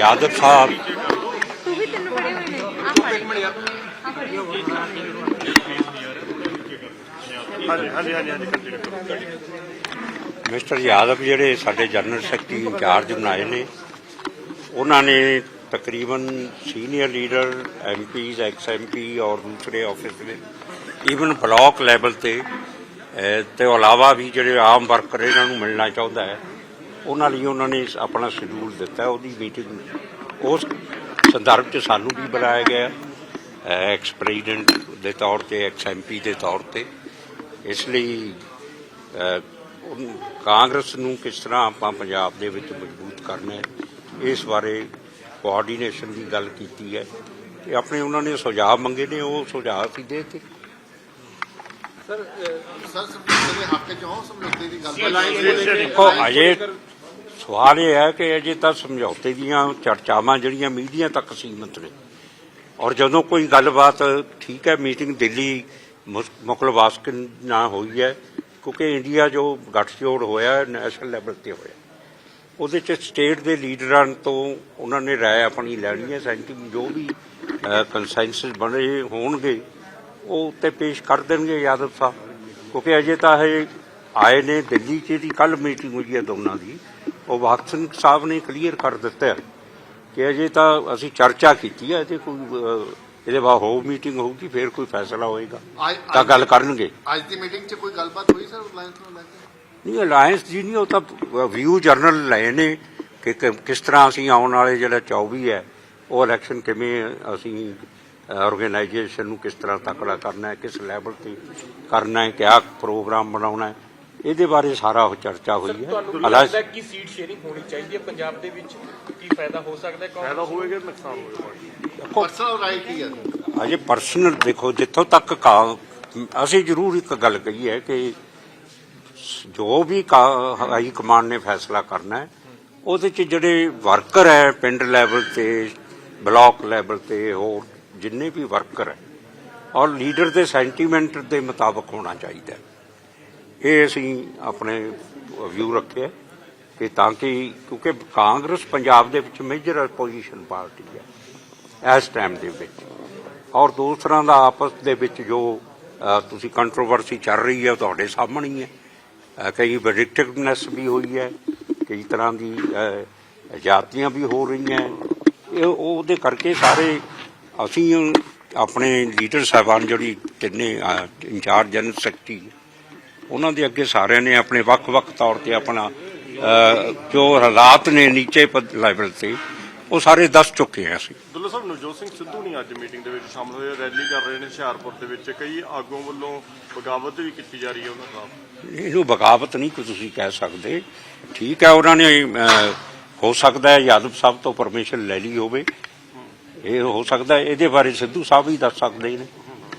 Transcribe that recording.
ਯਾਦਵ ਸਾਹਿਬ mister Yadav ਜਿਹੜੇ ਸਾਡੇ general secretary incharge ਬਣਾਏ ਨੇ ਉਹਨਾਂ ਨੇ ਤਕਰੀਬਨ senior leader MPs ex MP ਔਰ ਦੂਸਰੇ ਆਫਿਸ ਦੇ ਈਵਨ ਬਲਾਕ ਲੈਵਲ ਤੇ ਅਹ, ਤੇ ਇਲਾਵਾ ਵੀ ਜਿਹੜੇ ਆਮ ਵਰਕਰ ਇਹਨਾਂ ਨੂੰ ਮਿਲਣਾ ਚਾਹੁੰਦਾ ਹੈ ਉਹਨਾਂ ਲਈ ਉਹਨਾਂ ਨੇ ਆਪਣਾ ਸ਼ਡਿਊਲ ਦਿੱਤਾ ਉਹਦੀ ਮੀਟਿੰਗ ਉਸ ਸੰਦਰਭ 'ਚ ਸਾਨੂੰ ਵੀ ਬੁਲਾਇਆ ਗਿਆ ਐਕਸ ਪ੍ਰੈਜ਼ੀਡੈਂਟ ਦੇ ਤੌਰ ਤੇ ਐਕਸ ਐਮਪੀ ਦੇ ਤੌਰ ਤੇ। ਇਸ ਲਈ ਕਾਂਗਰਸ ਨੂੰ ਕਿਸ ਤਰ੍ਹਾਂ ਆਪਾਂ ਪੰਜਾਬ ਦੇ ਵਿੱਚ ਮਜ਼ਬੂਤ ਕਰਨਾ ਹੈ ਇਸ ਬਾਰੇ ਕੋਆਰਡੀਨੇਸ਼ਨ ਦੀ ਗੱਲ ਕੀਤੀ ਹੈ। ਤੇ ਆਪਣੇ ਉਹਨਾਂ ਨੇ ਸੁਝਾਅ ਮੰਗੇ ਨੇ ਉਹ ਸੁਝਾਅ ਅਸੀਂ ਦੇ ਦਿੱਤੇ। ਸਰ ਸਮਝੌਤੇ ਦੇ ਹੱਕ ਚ ਹੋ ਸਮਝੌਤੇ ਦੀ ਗੱਲ ਦੇਖੋ ਅਜੇ ਸਵਾਲ ਇਹ ਹੈ ਕਿ ਅਜੇ ਤਾਂ ਸਮਝੌਤੇ ਦੀਆਂ ਚਰਚਾਵਾਂ ਜਿਹੜੀਆਂ ਮੀਡੀਆ ਤੱਕ ਸੀਮਤ ਨੇ। ਔਰ ਜਦੋਂ ਕੋਈ ਗੱਲਬਾਤ ਠੀਕ ਹੈ, ਮੀਟਿੰਗ ਦਿੱਲੀ ਮੁਸ- ਮੁਕਲ ਵਾਸਕਿਨ ਨਾਲ ਹੋਈ ਹੈ, ਕਿਉਂਕਿ ਇੰਡੀਆ ਜੋ ਗੱਠਜੋੜ ਹੋਇਆ, ਨੈਸ਼ਨਲ ਲੈਵਲ ਤੇ ਹੋਇਆ। ਉਹਦੇ ਚ ਸਟੇਟ ਦੇ ਲੀਡਰਾਂ ਤੋਂ ਉਹਨਾਂ ਨੇ ਰਾਏ ਆਪਣੀ ਲੈਣੀ ਹੈ, ਸੈਂਟਿੰਗ ਜੋ ਵੀ ਕੰਸੈਂਸਸ ਬਣੇ ਹੋਣਗੇ, ਉਹ ਉੱਤੇ ਪੇਸ਼ ਕਰ ਦੇਣਗੇ ਯਾਦਵ ਸਾਹਿਬ। ਕਿਉਂਕਿ ਅਜੇ ਤਾਂ ਇਹ ਆਏ ਨੇ ਦਿੱਲੀ 'ਚ ਦੀ ਕੱਲ ਮੀਟਿੰਗ ਹੋਈ ਹੈ ਦੋਨਾਂ ਦੀ। ਉਹ ਭਗਤ ਸਿੰਘ ਸਾਹਿਬ ਨੇ ਕਲੀਅਰ ਕਰ ਦਿੱਤਾ ਕਿ ਅਜੇ ਤਾਂ ਅਸੀਂ ਚਰਚਾ ਕੀਤੀ ਹੈ ਤੇ ਕੋਈ ਇਹਦੇ ਬਾਅਦ ਹੋਰ ਮੀਟਿੰਗ ਹੋਊਗੀ ਫਿਰ ਕੋਈ ਫੈਸਲਾ ਹੋਏਗਾ। ਤਾਂ ਗੱਲ ਕਰਨਗੇ। ਅੱਜ ਦੀ ਮੀਟਿੰਗ 'ਚ ਕੋਈ ਗੱਲਬਾਤ ਹੋਈ ਸਰ ਰਿਲਾਇੰਸ ਨੂੰ ਲੈ ਕੇ? ਨਹੀਂ ਅਲਾਇੰਸ ਜੀ ਨਹੀਂ ਉਹ ਤਾਂ ਵਿਊ ਜਰਨਲ ਲਏ ਨੇ ਕਿ- ਕਿਸ ਤਰ੍ਹਾਂ ਅਸੀਂ ਆਉਣ ਵਾਲੇ ਜਿਹੜਾ 24 ਹੈ ਉਹ ਇਲੈਕਸ਼ਨ ਕਿਵੇਂ ਅਸੀਂ ਆਰਗੇਨਾਈਜੇਸ਼ਨ ਨੂੰ ਕਿਸ ਤਰ੍ਹਾਂ ਤਕੜਾ ਕਰਨਾ ਹੈ ਕਿਸ ਲੈਵਲ ਤੇ ਕਰਨਾ ਹੈ ਕਿਆ ਪ੍ਰੋਗਰਾਮ ਬਣਾਉਣਾ ਹੈ। ਇਹਦੇ ਬਾਰੇ ਸਾਰਾ ਉਹ ਚਰਚਾ ਹੋਈ ਹੈ। ਤੁਹਾਨੂੰ ਕੀ ਅਲਾਇੰਸ ਲੱਗਦਾ ਕਿ ਸੀਟ ਸ਼ੇਅਰਿੰਗ ਹੋਣੀ ਚਾਹੀਦੀ ਹੈ? ਪੰਜਾਬ ਦੇ ਵਿੱਚ ਕੀ ਫਾਇਦਾ ਹੋ ਸਕਦਾ ਹੈ? ਫਾਇਦਾ ਹੋਵੇਗਾ ਨੁਕਸਾਨ ਹੋਵੇਗਾ ਪਰਸਨਲ ਕੀ ਹੈ ਸਰ ਅਜੇ ਪਰਸਨਲ ਦੇਖੋ ਜਿੱਥੋਂ ਤੱਕ ਕਾ- ਅਸੀਂ ਜ਼ਰੂਰ ਇੱਕ ਗੱਲ ਕਹੀ ਹੈ ਕਿ ਜੋ ਵੀ ਕਾ- ਹਾਈ ਕਮਾਂਡ ਨੇ ਫੈਸਲਾ ਕਰਨਾ ਹੈ ਉਹਦੇ ਚ ਜਿਹੜੇ ਵਰਕਰ ਹੈ ਪਿੰਡ ਲੈਵਲ ਤੇ ਬਲਾਕ ਲੈਵਲ ਤੇ ਹੋਰ ਜਿੰਨੇ ਵੀ ਵਰਕਰ ਹੈ ਔਰ ਲੀਡਰ ਦੇ ਸੈਂਟੀਮੈਂਟ ਦੇ ਮੁਤਾਬਕ ਹੋਣਾ ਚਾਹੀਦਾ ਹੈ। ਇਹ ਅਸੀਂ ਆਪਣੇ ਵਿਊ ਰੱਖਿਆ ਕਿ ਤਾਂ ਕਿ ਕਿਉਂਕਿ ਕਾਂਗਰਸ ਪੰਜਾਬ ਦੇ ਵਿੱਚ ਮੇਜਰ ਆਪੋਜੀਸ਼ਨ ਪਾਰਟੀ ਹੈ ਇਸ ਟਾਈਮ ਦੇ ਵਿੱਚ। ਔਰ ਦੂਸਰਾਂ ਦਾ ਆਪਸ ਦੇ ਵਿੱਚ ਜੋ ਤੁਸੀਂ ਕੰਟਰੋਵਰਸੀ ਚੱਲ ਰਹੀ ਹੈ ਉਹ ਤੁਹਾਡੇ ਸਾਹਮਣੇ ਹੀ ਹੈ। ਕਈ ਵੈਰਿਕਟਿਵਨੈਸ ਵੀ ਹੋਈ ਹੈ ਕਈ ਤਰ੍ਹਾਂ ਦੀ ਅ, ਜਾਤੀਆਂ ਵੀ ਹੋ ਰਹੀਆਂ ਇਹ ਉਹਦੇ ਕਰਕੇ ਸਾਰੇ ਅਸੀਂ ਆਪਣੇ ਲੀਡਰ ਸਾਹਿਬਾਨ ਜਿਹੜੀ ਤਿੰਨੇ ਇੰਚਾਰਜ ਜਨਰਲ ਸੈਕਟਰੀ ਉਹਨਾਂ ਦੇ ਅੱਗੇ ਸਾਰਿਆਂ ਨੇ ਆਪਣੇ ਵੱਖ-ਵੱਖ ਤੌਰ ਤੇ ਆਪਣਾ ਜੋ ਹਾਲਾਤ ਨੇ ਨੀਚੇ ਲੈਵਲ ਤੇ ਉਹ ਸਾਰੇ ਦੱਸ ਚੁੱਕੇ ਹਾਂ ਅਸੀਂ। ਦੁੱਲਾ ਸਾਹਿਬ ਨਵਜੋਤ ਸਿੰਘ ਸਿੱਧੂ ਨਹੀਂ ਅੱਜ ਮੀਟਿੰਗ ਦੇ ਵਿੱਚ ਸ਼ਾਮਲ ਹੋਏ ਰੈਲੀ ਕਰ ਰਹੇ ਨੇ ਹੁਸ਼ਿਆਰਪੁਰ ਦੇ ਵਿੱਚ। ਕਈ ਆਗੂਆਂ ਵੱਲੋਂ ਬਗਾਵਤ ਵੀ ਕੀਤੀ ਜਾ ਰਹੀ ਹੈ ਉਹਨਾਂ ਖਿਲਾਫ। ਇਹਨੂੰ ਬਗਾਵਤ ਨਹੀਂ ਕਿ ਤੁਸੀਂ ਕਹਿ ਸਕਦੇ। ਠੀਕ ਹੈ ਉਹਨਾਂ ਨੇ ਹੋ ਸਕਦਾ ਹੈ ਯਾਦਵ ਸਾਹਿਬ ਤੋਂ ਪਰਮਿਸ਼ਨ ਲੈ ਲਈ ਹੋਵੇ। ਇਹ ਹੋ ਸਕਦਾ ਹੈ, ਇਹਦੇ ਬਾਰੇ ਸਿੱਧੂ ਸਾਹਿਬ ਹੀ ਦੱਸ ਸਕਦੇ ਨੇ।